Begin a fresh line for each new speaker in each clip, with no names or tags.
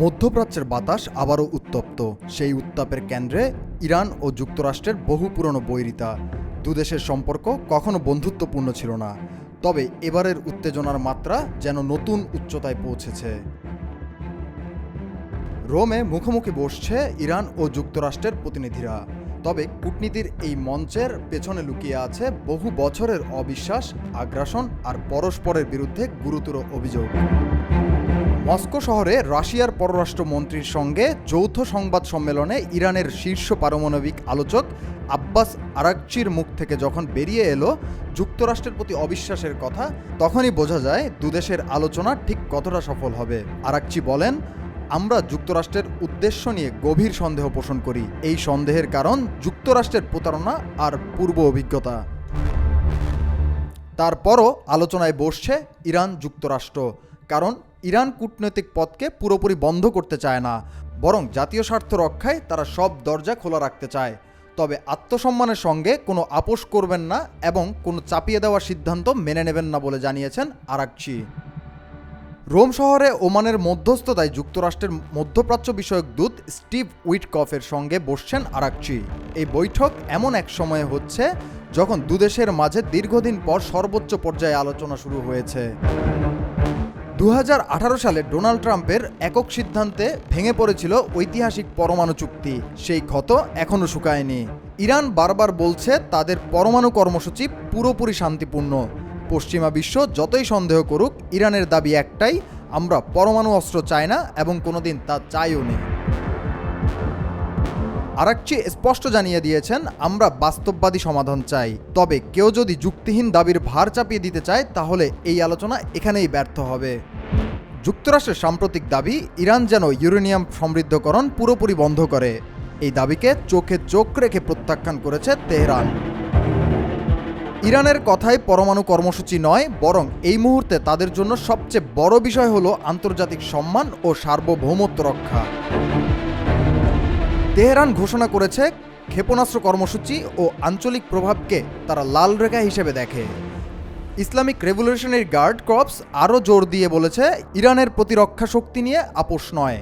মধ্যপ্রাচ্যের বাতাস আবারও উত্তপ্ত। সেই উত্তাপের কেন্দ্রে ইরান ও যুক্তরাষ্ট্রের বহু পুরনো বৈরিতা। দুদেশের সম্পর্ক কখনো বন্ধুত্বপূর্ণ ছিল না। তবে এবারের উত্তেজনার মাত্রা যেন নতুন উচ্চতায় পৌঁছেছে। রোমে মুখোমুখি বসছে ইরান ও যুক্তরাষ্ট্রের প্রতিনিধিরা। তবে কূটনীতির এই মঞ্চের পেছনে লুকিয়ে আছে বহু বছরের অবিশ্বাস, আগ্রাসন আর পরস্পরের বিরুদ্ধে গুরুতর অভিযোগ। মস্কো শহরে রাশিয়ার পররাষ্ট্রমন্ত্রীর সঙ্গে যৌথ সংবাদ সম্মেলনে ইরানের শীর্ষ পারমাণবিক আলোচক আব্বাস আরাকচির মুখ থেকে যখন বেরিয়ে এলো যুক্তরাষ্ট্রের প্রতি অবিশ্বাসের কথা, তখনই বোঝা যায় দুদেশের আলোচনা ঠিক কতটা সফল হবে। আরাকচি বলেন, আমরা যুক্তরাষ্ট্রের উদ্দেশ্য নিয়ে গভীর সন্দেহ পোষণ করি। এই সন্দেহের কারণ যুক্তরাষ্ট্রের প্রতারণা আর পূর্ব অভিজ্ঞতা। তারপরও আলোচনায় বসছে ইরান যুক্তরাষ্ট্র। কারণ ইরান কূটনৈতিক পথকে পুরোপুরি বন্ধ করতে চায় না, বরং জাতীয় স্বার্থ রক্ষায় তারা সব দরজা খোলা রাখতে চায়। তবে আত্মসম্মানের সঙ্গে কোনো আপোষ করবেন না এবং কোনো চাপিয়ে দেওয়ার সিদ্ধান্ত মেনে নেবেন না বলে জানিয়েছেন আরাকচি। রোম শহরে ওমানের মধ্যস্থতায় যুক্তরাষ্ট্রের মধ্যপ্রাচ্য বিষয়ক দূত স্টিভ উইটকফের সঙ্গে বসছেন আরাকচি। এই বৈঠক এমন এক সময়ে হচ্ছে যখন দুদেশের মাঝে দীর্ঘদিন পর সর্বোচ্চ পর্যায়ে আলোচনা শুরু হয়েছে। দু হাজার আঠারো সালে ডোনাল্ড ট্রাম্পের একক সিদ্ধান্তে ভেঙে পড়েছিল ঐতিহাসিক পরমাণু চুক্তি। সেই ক্ষত এখনও শুকায়নি। ইরান বারবার বলছে তাদের পরমাণু কর্মসূচি পুরোপুরি শান্তিপূর্ণ। পশ্চিমা বিশ্ব যতই সন্দেহ করুক, ইরানের দাবি একটাই, আমরা পরমাণু অস্ত্র চাই না এবং কোনোদিন তা চাইও নেই আরাকচি স্পষ্ট জানিয়ে দিয়েছেন, আমরা বাস্তববাদী সমাধান চাই। তবে কেউ যদি যুক্তিহীন দাবির ভার চাপিয়ে দিতে চায়, তাহলে এই আলোচনা এখানেই ব্যর্থ হবে। যুক্তরাষ্ট্রের সাম্প্রতিক দাবি, ইরান যেন ইউরেনিয়াম সমৃদ্ধকরণ পুরোপুরি বন্ধ করে। এই দাবিকে চোখে চোখ রেখে প্রত্যাখ্যান করেছে তেহরান। ইরানের কথাই পরমাণু কর্মসূচি নয়, বরং এই মুহূর্তে তাদের জন্য সবচেয়ে বড় বিষয় হলো আন্তর্জাতিক সম্মান ও সার্বভৌমত্ব রক্ষা। তেহরান ঘোষণা করেছে, ক্ষেপণাস্ত্র কর্মসূচি ও আঞ্চলিক প্রভাবকে তারা লাল রেখা হিসেবে দেখে। ইসলামিক রেভলিউশনারি গার্ড ক্রপস আরও জোর দিয়ে বলেছে, ইরানের প্রতিরক্ষা শক্তি নিয়ে আপোষ নয়।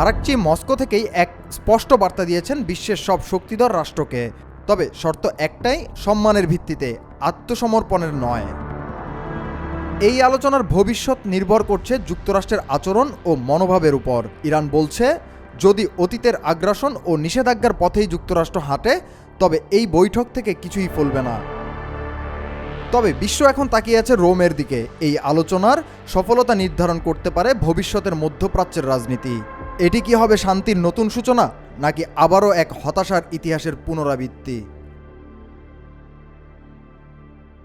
আরাকচি মস্কো থেকেই এক স্পষ্ট বার্তা দিয়েছেন বিশ্বের সব শক্তিধর রাষ্ট্রকে। তবে শর্ত একটাই, সম্মানের ভিত্তিতে, আত্মসমর্পণের নয়। এই আলোচনার ভবিষ্যৎ নির্ভর করছে যুক্তরাষ্ট্রের আচরণ ও মনোভাবের উপর। ইরান বলছে যদি অতীতের আগ্রাসন ও নিষেধাজ্ঞার পথেই যুক্তরাষ্ট্র হাঁটে, তবে এই বৈঠক থেকে কিছুই ফলবে না। তবে বিশ্ব এখন তাকিয়ে আছে রোমের দিকে। এই আলোচনার সফলতা নির্ধারণ করতে পারে ভবিষ্যতের মধ্যপ্রাচ্যের রাজনীতি। এটি কি হবে শান্তির নতুন সূচনা, নাকি আবারও এক হতাশার ইতিহাসের পুনরাবৃত্তি?